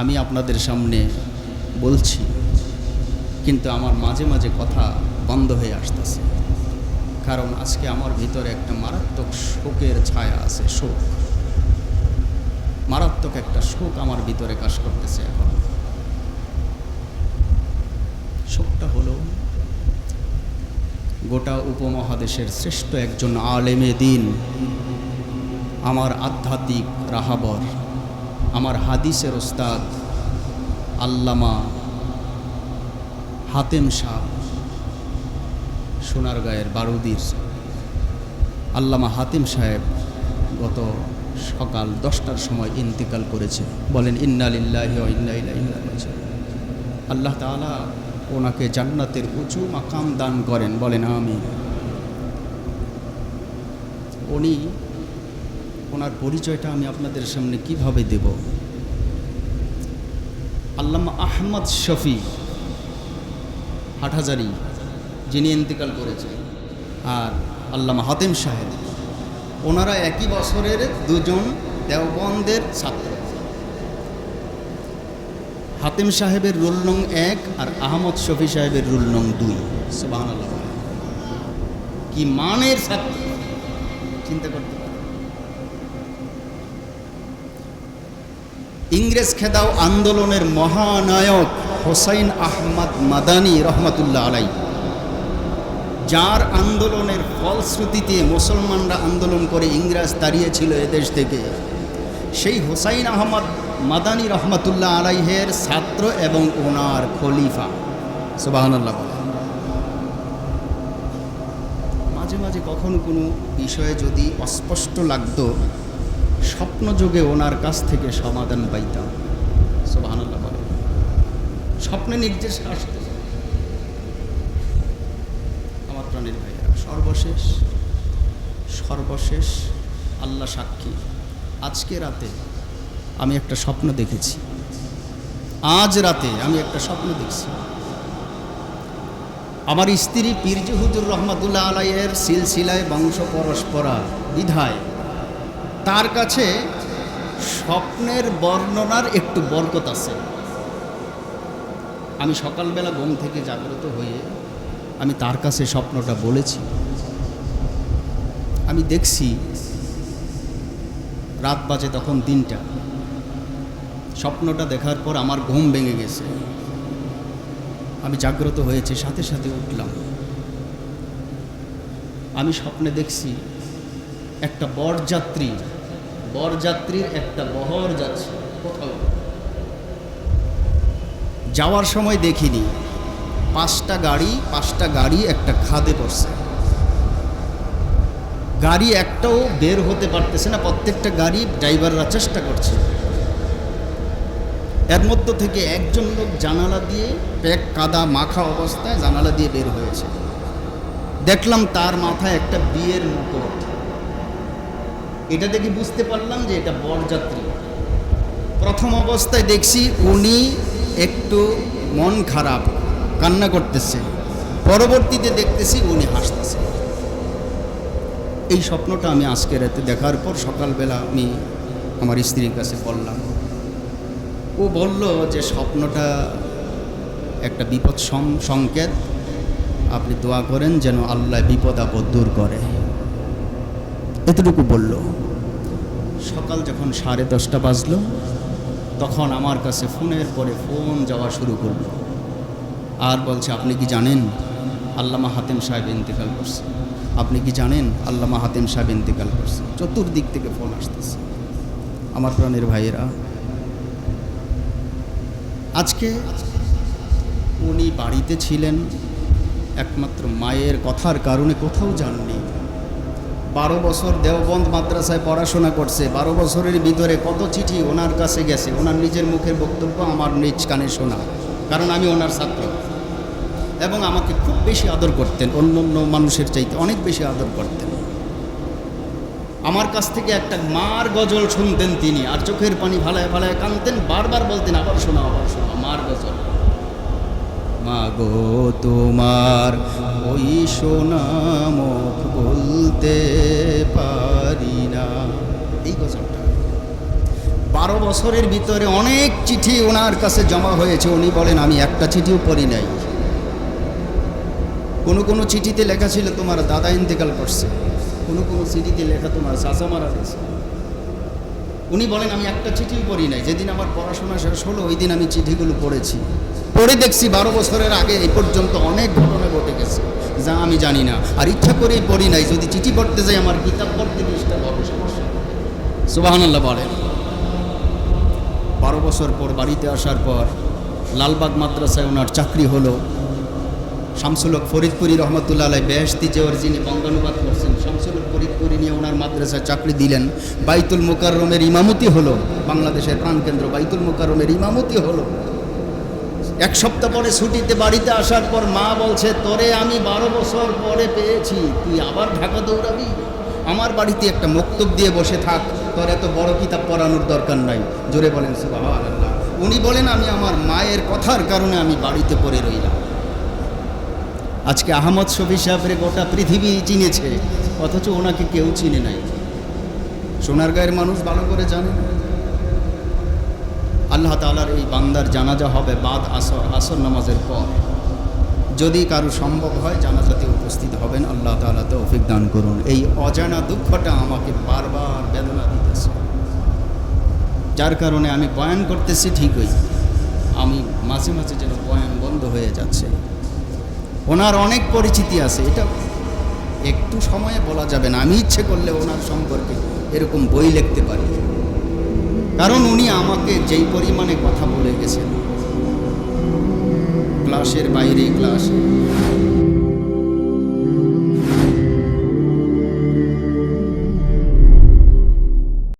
আমি আপনাদের সামনে বলছি, কিন্তু আমার মাঝে মাঝে কথা বন্ধ হয়ে আসতেছে। কারণ আজকে আমার ভিতরে একটা মারাত্মক শোকের ছায়া আছে, শোক। মারাত্মক একটা শোক আমার ভিতরে কাজ করতেছে এখন। শোকটা হলো, গোটা উপমহাদেশের শ্রেষ্ঠ একজন আলেমে দিন, আমার আধ্যাত্মিক রাহাবর। আমার হাদিসের ওস্তাদ আল্লামা হাতেম শাহ সোনারগাঁয়ের বারুদির আল্লামা হাতিম সাহেব গত সকাল দশটার সময় ইন্তিকাল করেছে। বলেন ইন্নালিল্লাহি ওয়া ইন্না ইলাইহি রাজিউন। আল্লাহ তাআলা ওনাকে জান্নাতের উঁচু মাকাম দান করেন। বলেন আমি উনি ওনার পরিচয়টা আমি আপনাদের সামনে কীভাবে দেব? আল্লামা আহমদ শফি হাটহাজারি, যিনি ইন্তিকাল করেছেন, আর আল্লামা হাতেম সাহেব। ওনারা একই বছরের দুজন দেওবন্দের ছাত্র। হাতেম সাহেবের রুল নং এক আর আহমদ শফি সাহেবের রুল নং দুই। সুবাহ কি মানের ছাত্র? চিন্তা করতে ইংরেজ খেদাও আন্দোলনের মহানায়ক হোসাইন আহমদ মাদানি রহমতুল্লাহ আলাই। যার আন্দোলনের ফলশ্রুতিতে মুসলমানরা আন্দোলন করে ইংরেজ দাঁড়িয়েছিল এদেশ থেকে, সেই হোসাইন আহমদ মাদানী রহমতুল্লাহ আলাইহের ছাত্র এবং ওনার খলিফা। সুবাহান্লাহ মাঝে মাঝে কখনো কোনো বিষয়ে যদি অস্পষ্ট লাগতো স্বপ্নযোগে ওনার কাছ থেকে সমাধান পাইতাম। সুবাহান্লাহ বলে স্বপ্নে নির্দেশ আসত আমার প্রাণের ভাইয়া সর্বশেষ সর্বশেষ আল্লাহ সাক্ষী। আজকে রাতে আমি একটা স্বপ্ন দেখেছি। আজ রাতে আমি একটা স্বপ্ন দেখছি। আমার স্ত্রী পীরজি হুজুর রহমতুল্লাহ আলাইয়ের সিলসিলায় বংশ পরস্পরা বিধায় তার কাছে স্বপ্নের বর্ণনার একটু বরকত আছে। আমি সকালবেলা ঘুম থেকে জাগ্রত হয়ে আমি তার কাছে স্বপ্নটা বলেছি। আমি দেখছি রাত বাজে তখন তিনটা। স্বপ্নটা দেখার পর আমার ঘুম ভেঙে গেছে। আমি জাগ্রত হয়েছে, সাথে সাথে উঠলাম। আমি স্বপ্নে দেখছি একটা বরযাত্রী, বরযাত্রীর একটা বহর যাচ্ছে। কোথাও যাওয়ার সময় দেখিনি। পাঁচটা গাড়ি পাঁচটা গাড়ি, একটা খাদে পড়ছে। গাড়ি একটাও বের হতে পারতেছে না, প্রত্যেকটা গাড়ি ড্রাইভাররা চেষ্টা করছে। এর মধ্য থেকে একজন লোক জানালা দিয়ে প্যাক কাদা মাখা অবস্থায় জানালা দিয়ে বের হয়েছে। দেখলাম তার মাথায় একটা বিয়ের মুকুট। এটা দেখে বুঝতে পারলাম যে এটা বরযাত্রী। প্রথম অবস্থায় দেখছি উনি একটু মন খারাপ, কান্না করতেছে। পরবর্তীতে দেখতেছি উনি হাসতেছে। এই স্বপ্নটা আমি আজকে রাতে দেখার পর সকালবেলা আমি আমার স্ত্রীর কাছে বললাম। ও বলল যে স্বপ্নটা একটা বিপদ সংকেত। আপনি দোয়া করেন যেন আল্লাহ বিপদ আপদ দূর করে। এতটুকু বলল। সকাল যখন সাড়ে দশটা বাজলো, তখন আমার কাছে ফোনের পরে ফোন যাওয়া শুরু করল। আর বলছে, আপনি কি জানেন, আল্লামা হাতেম সাহেব ইন্তেকাল করছে। আপনি কি জানেন, আল্লামা হাতেম সাহেব ইন্তেকাল করছে। চতুর্দিক থেকে ফোন আসতেছে। আমার প্রাণের ভাইয়েরা, আজকে উনি বাড়িতে ছিলেন, একমাত্র মায়ের কথার কারণে কোথাও যাননি। বারো বছর দেওবন্দ মাদ্রাসায় পড়াশোনা করছে। বারো বছরের ভিতরে কত চিঠি ওনার কাছে গেছে? ওনার নিজের মুখের বক্তব্য আমার নিজ কানে শোনা। কারণ আমি ওনার ছাত্র। এবং আমাকে খুব বেশি আদর করতেন অন্য অন্য মানুষের চাইতে অনেক বেশি আদর করতেন। আমার কাছ থেকে একটা মার গজল শুনতেন তিনি, আর চোখের পানি ভালায় ভালায় কানতেন, বারবার বলতেন, আবার শোনা আবার শোনা মার গজল। মা গো তোমার, ওই সোনা মুখ বলতে পারি না। এই গজলটা বারো বছরের ভিতরে অনেক চিঠি ওনার কাছে জমা হয়েছে। উনি বলেন, আমি একটা চিঠিও পড়ি নাই। কোনো কোনো চিঠিতে লেখা ছিল, তোমার দাদা ইন্তেকাল করছে। কোনো কোনো চিঠিতে লেখা, তোমার চাচা মারা গেছে। উনি বলেন, আমি একটা চিঠিও পড়ি নাই। যেদিন আমার পড়াশোনা শেষ হলো, ওই দিন আমি চিঠিগুলো পড়েছি। পড়ে দেখছি বারো বছরের আগে এই পর্যন্ত অনেক ঘটনা ঘটে গেছে, যা আমি জানি না। আর ইচ্ছা করেই পড়ি নাই। যদি চিঠি পড়তে যাই, আমার কিতাব পড়তে ডিস্টার্ব হবে সমস্যা। সুবাহান্লাহ বলেন। বারো বছর পর বাড়িতে আসার পর লালবাগ মাদ্রাসায় ওনার চাকরি হলো। শামসুলক ফরিদপুরি রহমতুল্লাহ আলাই বেহস্তি যে ওর যিনি বঙ্গানুবাদ করছেন শামসুলক মাদ্রাসায় চাকরি দিলেন, বাইতুল মোকাররমের ইমামতি হলো, বাংলাদেশের প্রাণকেন্দ্র বাইতুল মোকাররমের ইমামতি হলো। এক সপ্তাহ পরে ছুটিতে বাড়িতে আসার পর মা বলছে, তোরে আমি বারো বছর পরে পেয়েছি, তুই আবার ঢাকা দৌড়াবি? আমার বাড়িতে একটা মক্তব দিয়ে বসে থাক, তোর এত বড় কিতাব পড়ানোর দরকার নাই। জোরে বলেন, সুবহানাল্লাহ। উনি বলেন, আমি আমার মায়ের কথার কারণে আমি বাড়িতে পড়ে রইলাম। আজকে আহমদ শফি সাহেবের গোটা পৃথিবী চিনেছে অথচ ওনাকে কেউ চিনে নাই। সোনারগাঁয়ের মানুষ ভালো করে জানে। আল্লাহ তালার এই বান্দার জানাজা হবে বাদ আসর আসর নামাজের পর। যদি কারও সম্ভব হয়, জানাজাতে উপস্থিত হবেন। আল্লাহ তালা তৌফিক দান করুন। এই অজানা দুঃখটা আমাকে বারবার বেদনা দিতেছে। যার কারণে আমি বয়ান করতেছি ঠিকই। আমি মাঝে মাঝে যেন বয়ান বন্ধ হয়ে যাচ্ছে। ওনার অনেক পরিচিতি আছে। এটা একটু সময়ে বলা যাবে না। আমি ইচ্ছে করলে ওনার সম্পর্কে এরকম বই লিখতে পারি। কারণ উনি আমাকে যেই পরিমাণে কথা বলে গেছেন, ক্লাসের বাইরে ক্লাস